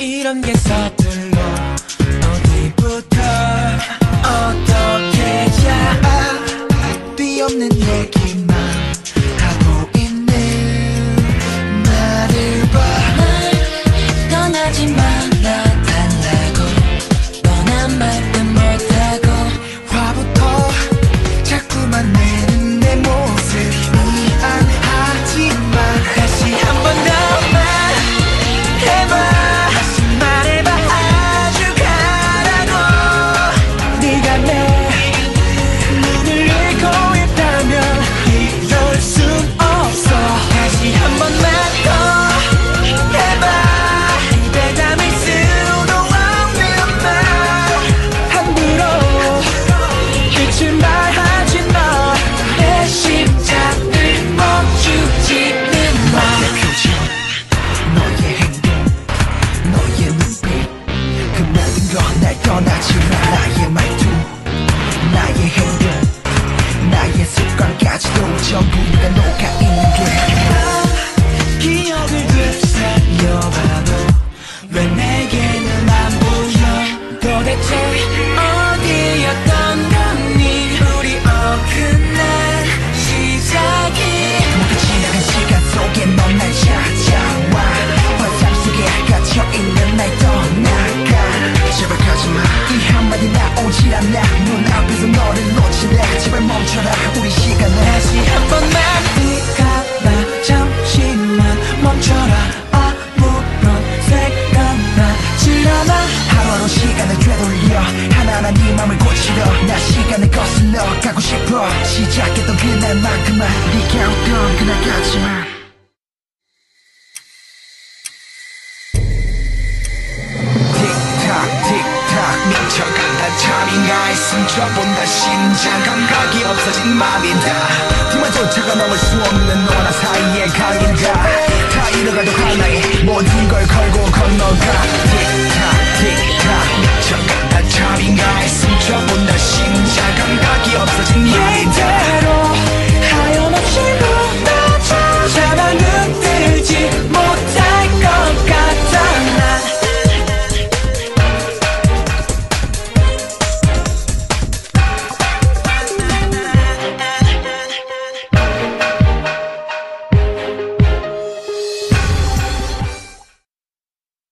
이런 게 서툴러 어디부터 make 나오질 않아 눈앞에서 너를 놓치네 제발 멈춰라. 우리 시간을 다시 한 번만 네가 잠시만 멈춰라. 아무런 생각나질 않아 하루하루 시간을 되돌려. 하나하나 네 맘을 고치려. 나 시간을 거슬러 가고 싶어. 시작했던 그날만큼만 네가 웃던 그날까지만 참이 나의 숨겨본다 심장 감각이 없어진 맘이다. 뒤만 쫓아가 넘을 수 없는 너나 사이에 갈린다